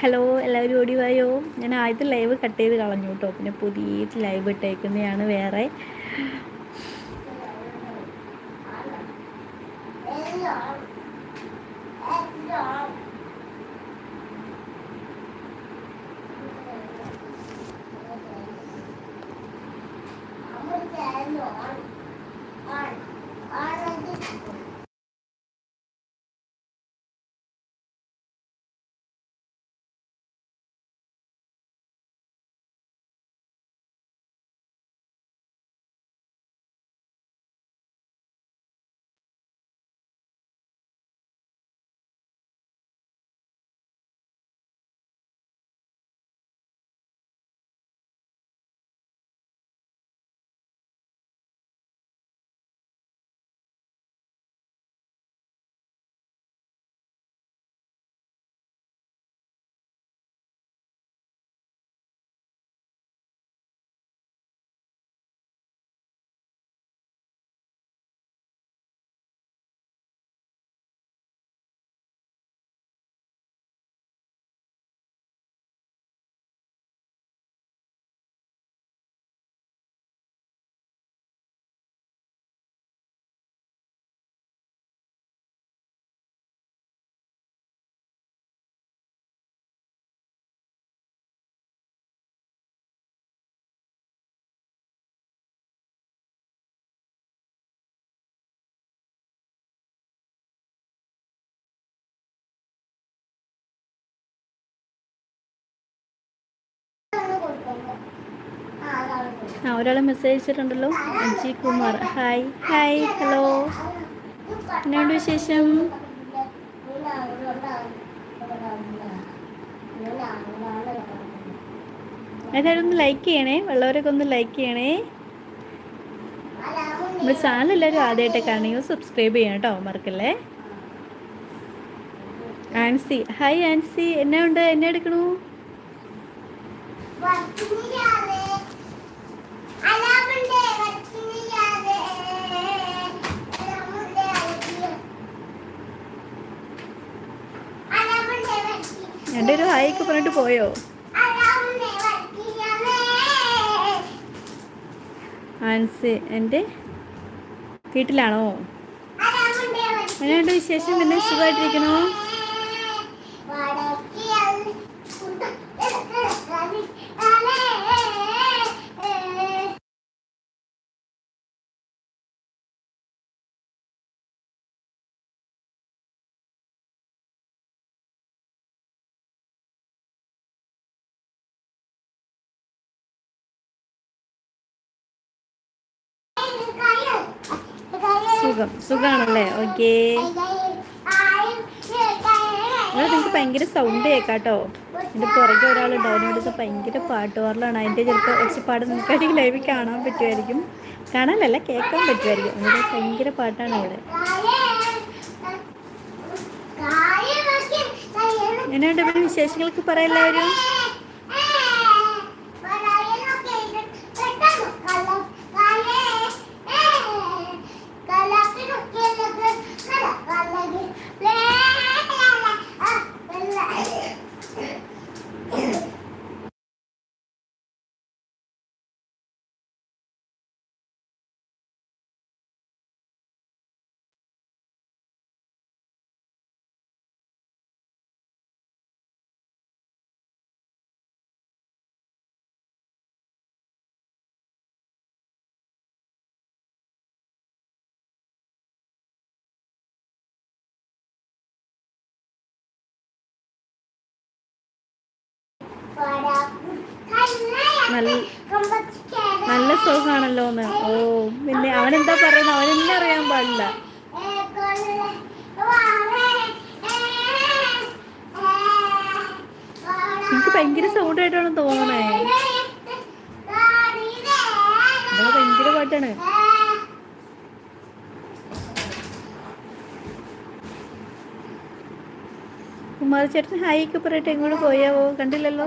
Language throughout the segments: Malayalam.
ഹലോ എല്ലാവരും ഓടി വായോ ഞാൻ ആദ്യത്തെ ലൈവ് കട്ട് ചെയ്ത് കളഞ്ഞു കേട്ടോ. പിന്നെ പുതിയ ലൈവ് ഇട്ടേക്കുന്നതാണ് വേറെ. ആ ഒരാൾ message അയച്ചിട്ടുണ്ടല്ലോ Aji Kumar. Hi hi hello എന്നോട് വിശേഷം? എല്ലാവരും ഒന്ന് ലൈക്ക് ചെയ്യണേ ഉള്ളവരൊക്കെ ഒന്ന് ലൈക്ക് ചെയ്യണേ. നമ്മുടെ ചാനൽ എല്ലാവരും ആദ്യമായിട്ട് കാണുകയോ സബ്സ്ക്രൈബ് ചെയ്യണം കേട്ടോ മറക്കല്ലേ? ആൻസി ഹായ് ആൻസി എന്നാ ഉണ്ട് എന്നെ എടുക്കണു? എന്റെ ഒരു ഹായ്ക്ക് പറഞ്ഞിട്ട് പോയോ? ആൻസി എന്റെ വീട്ടിലാണോ? അങ്ങനെ വിശേഷം? പിന്നെ സുഖമായിട്ടിരിക്കണോ? സുഖം. സുഖമാണല്ലേ ഓക്കേ. നിങ്ങൾക്ക് ഭയങ്കര സൗണ്ട് കേൾക്കാട്ടോ എന്റെ പുറകെ ഒരാളുണ്ട് അവനോടൊക്കെ ഭയങ്കര പാട്ട് പാടലാണ് അതിന്റെ ചിലപ്പോൾ ഒച്ചപ്പാട് നിങ്ങൾക്ക് ലൈവിൽ കാണാൻ പറ്റുമായിരിക്കും. കാണാനല്ല കേൾക്കാൻ പറ്റുമായിരിക്കും. അവിടെ ഭയങ്കര പാട്ടാണ് അവിടെ. ഇവിടെ വിശേഷങ്ങൾക്ക് പറയെല്ലാവരും നല്ല നല്ല സുഖമാണല്ലോ എന്ന്. ഓ പിന്നെ അവനെന്താ പറയുന്നത് അവനെന്നെ അറിയാൻ പാടില്ല. എനിക്ക് ഭയങ്കര സൗണ്ട് ആയിട്ടാണ് തോന്നണേ ഭയങ്കര പാട്ടാണ്. കുമാരചേട്ടൻ ഹായ് ഒക്കെ പറയട്ടെ എങ്ങോട്ട് പോയാവോ കണ്ടില്ലല്ലോ.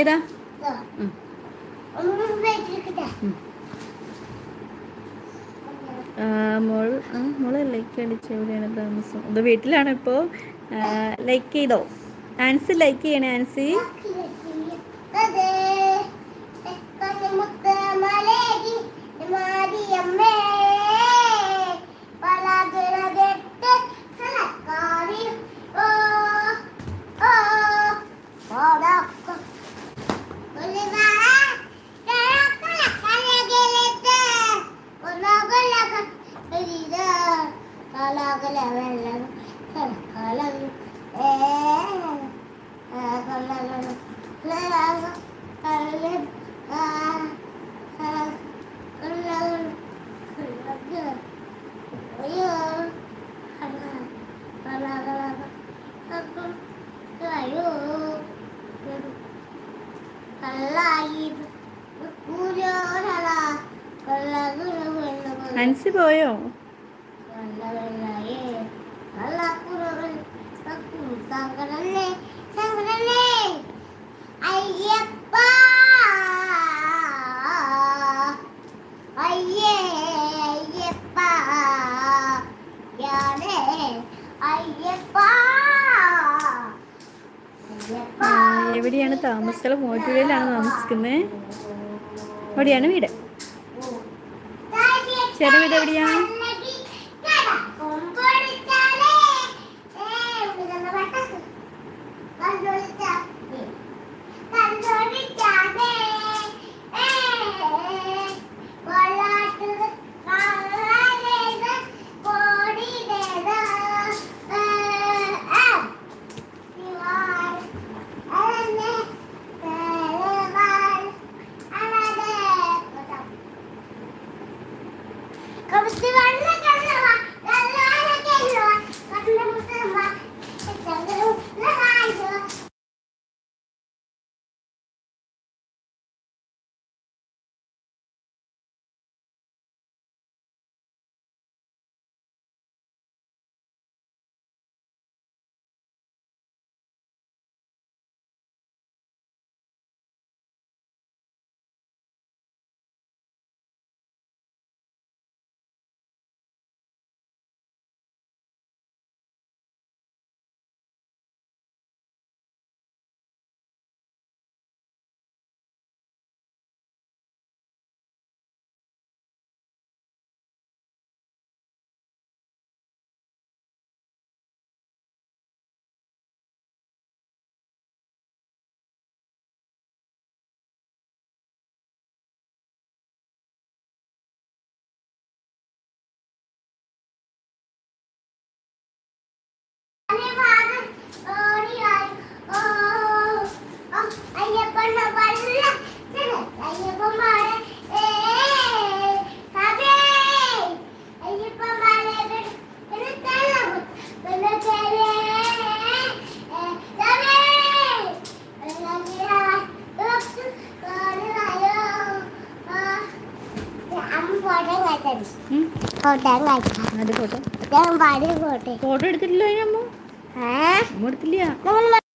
ഏതാ? മോൾ മോളെ മോൾ ലൈക്ക് അടിച്ച് എവിടെയാണ് താമസം? അത് വീട്ടിലാണ് ഇപ്പോൾ ലൈക്ക് ചെയ്തോ? ആൻസി ലൈക്ക് ചെയ്യണേ ആൻസി? 안 씹어요. ആൻസി പോയോ അയ്യപ്പ! അയ്യേ അയ്യപ്പ! ഞാനേ അയ്യപ്പ! എവിടെയാണ് താമസിച്ചത് മോറ്റുപുഴയിലാണ് താമസിക്കുന്നത് എവിടെയാണ് വീട്. ചേട്ടൻ വീട് എവിടെയാ ഫോട്ടോ എടുത്തിട്ടില്ല അമ്മ ഏഹ് അമ്മ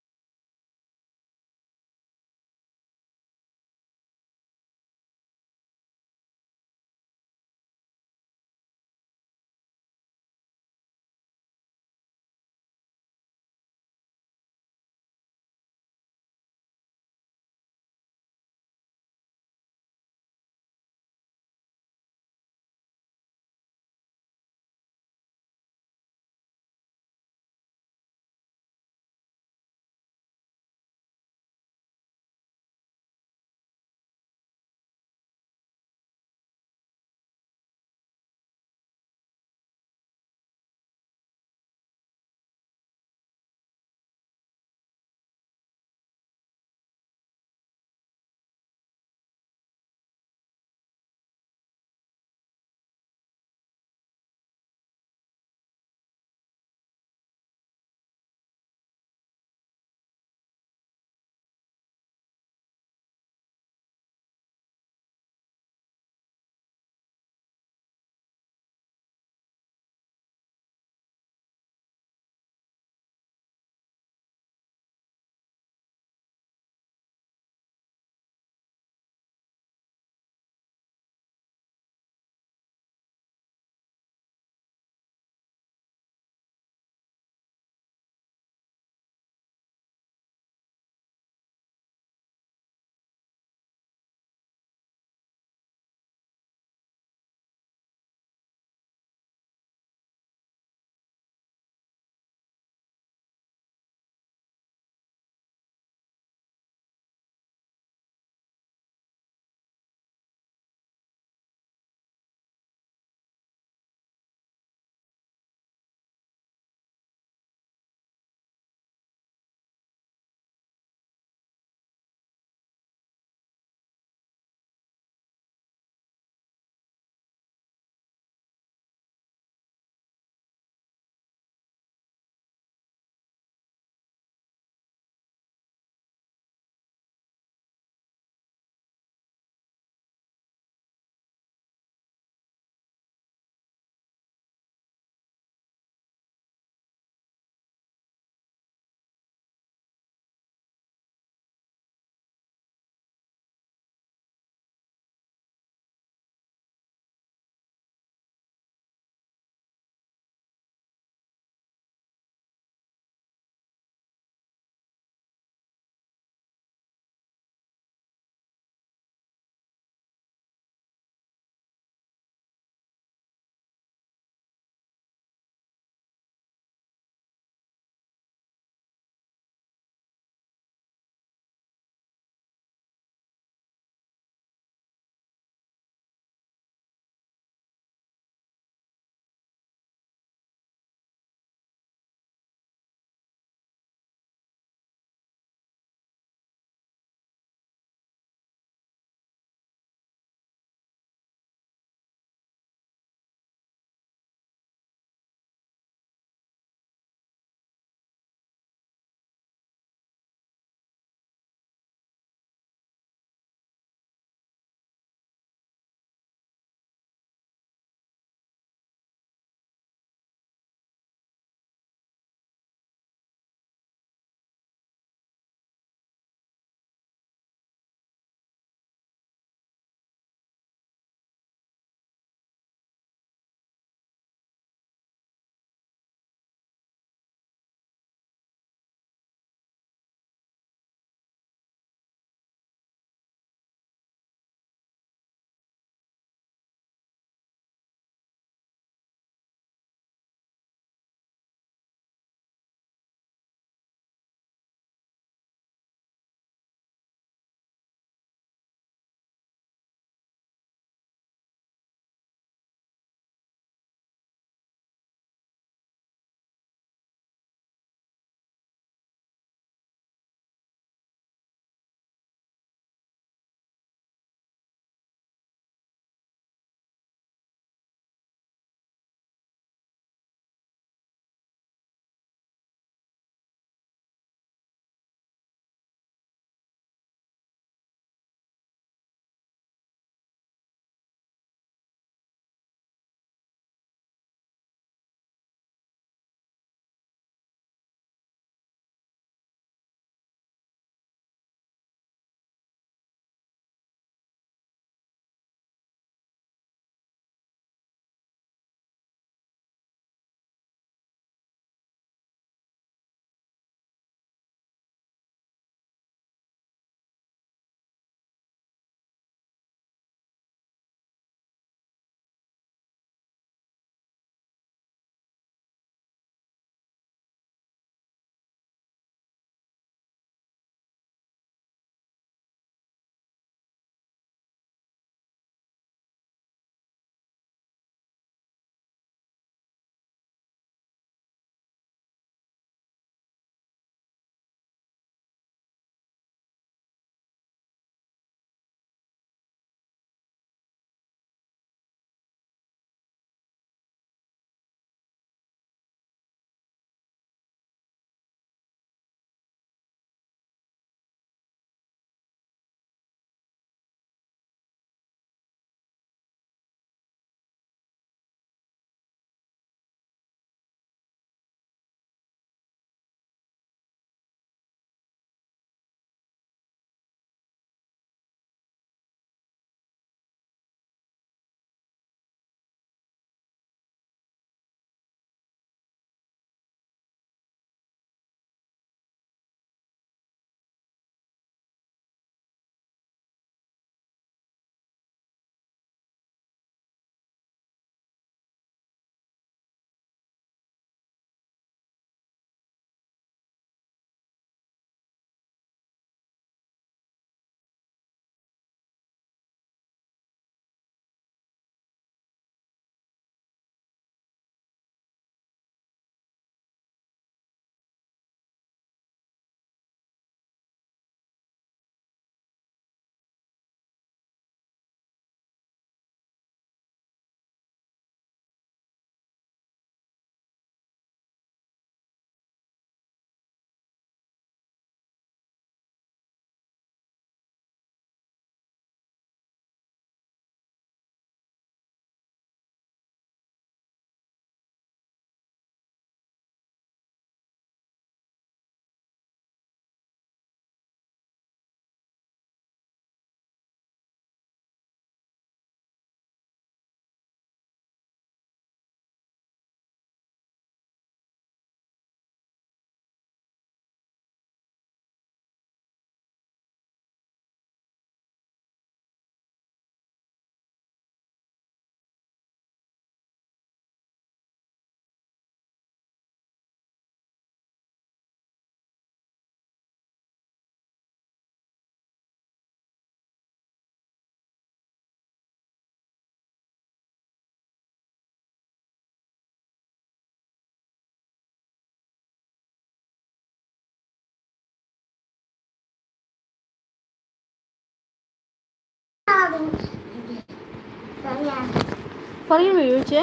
എടുത്തില്ല ചോദിച്ചേ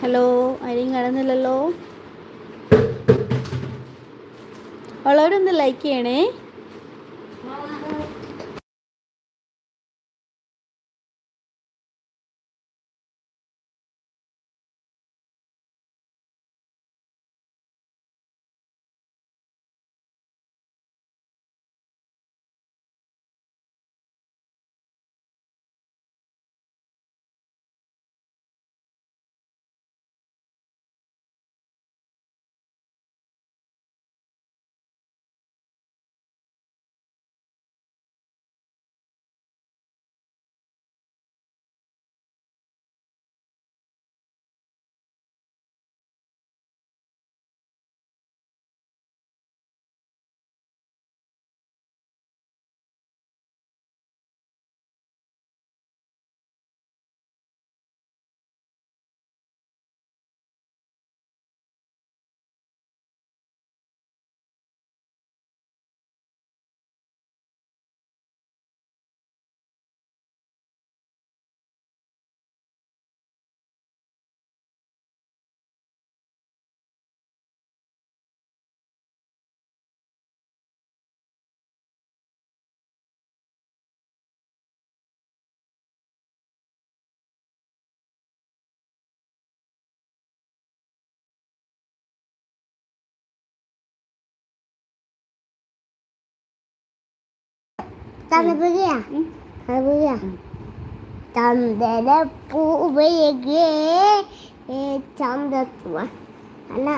ഹലോ ആരെയും കാണുന്നില്ലല്ലോ? ഉള്ളവരൊന്ന് ലൈക്ക് ചെയ്യണേ. തണുപ്പുകയാ. ചന്ദന പൂവയകേ അല്ല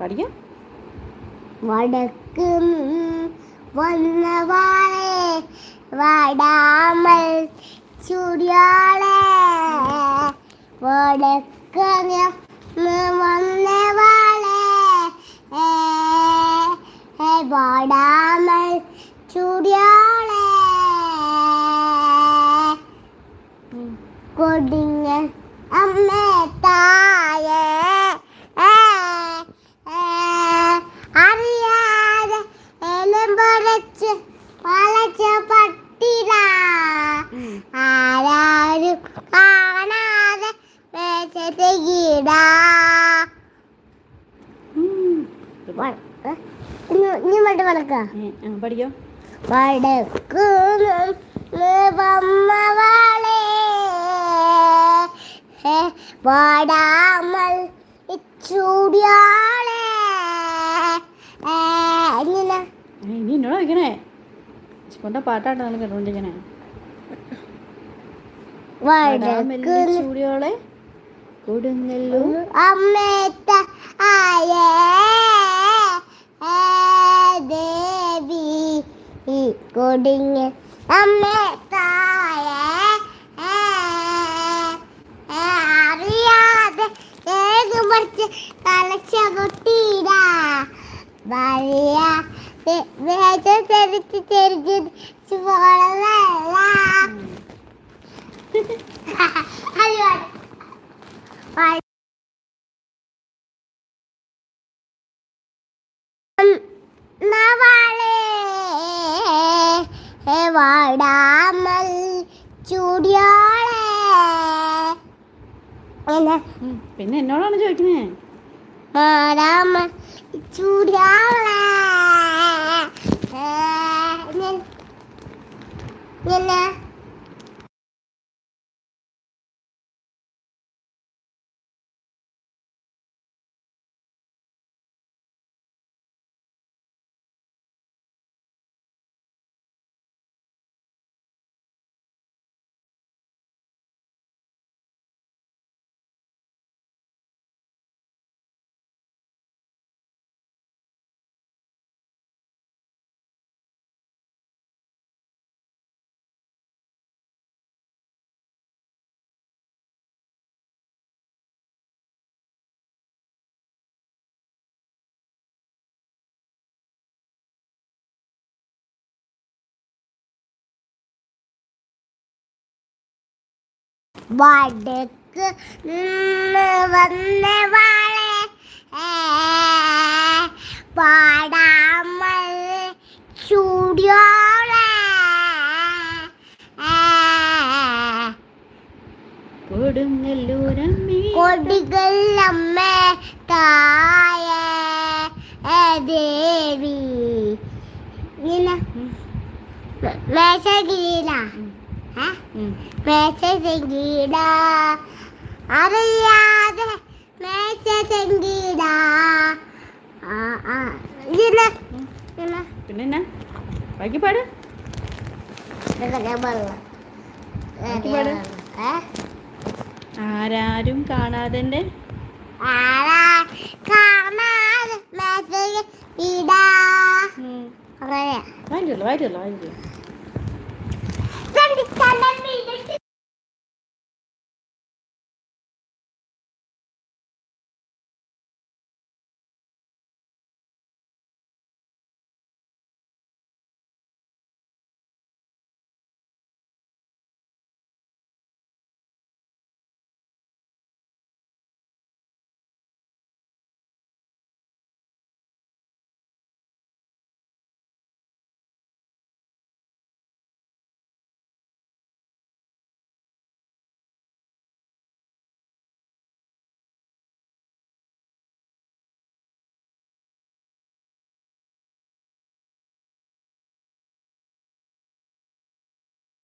പഠിക്കാം. വടക്ക് വന്നവാളെ വാടാമൽ ചുടിയാളെ. വടക്ക് വന്നവാളെ ഏ, ഏ, വാടാമൽ ചുടിയാളെ കൊടിഞ്ഞ അമ്മേ തായേ. അറിയാതെ എലമ്പറച്ച് വളച്ച പട്ടിട ആരാരും കാണാതെ മേശത്തെ കീട. ഇനി മട്ട് വളക്ക. പഠിക്കോ? വടക്കു വമ്മവാളെ വാടാമൽ എന്നോട് നമ്മൾ കേട്ടോണ്ടിരിക്കണേ. ചൂടിയോളെ കൊടുങ്ങല്ലു അമ്മേത്ത ആയേ ഏ, ദേവി ഈ കൊടിഞ്ഞ് അമ്മേത്തായേ ഏ, ഏ, അറിയാതെ ഏത് പറിച്ച് തലച്ച പൊട്ടീരാ വലിയ വേച്ച തെരിച്ച് തെരിച്ച് അത് നവാളെ വാടാമൽ ചൂടിയാളെ. പിന്നെ എന്നോടാണ് ചോദിക്കുന്നേ? വാടാമൽ ചൂടിയാളെ. ഞാൻ- വടക്ക് വന്ന വാളെ. പാടാമൽ ചൂടിയോളെ. കൊടുങ്ങല്ലൂരമ്മേ. തായ. ദേവി. ഇങ്ങനെ മേശഗീല ഏ? മേശഗീല അറിയാതെ ഇതിന് പിന്നെ ബാക്കി പാട് ആരാരും കാണാതെ വായിച്ചല്ലോ വായിച്ചല്ലോ വായിച്ചല്ലോ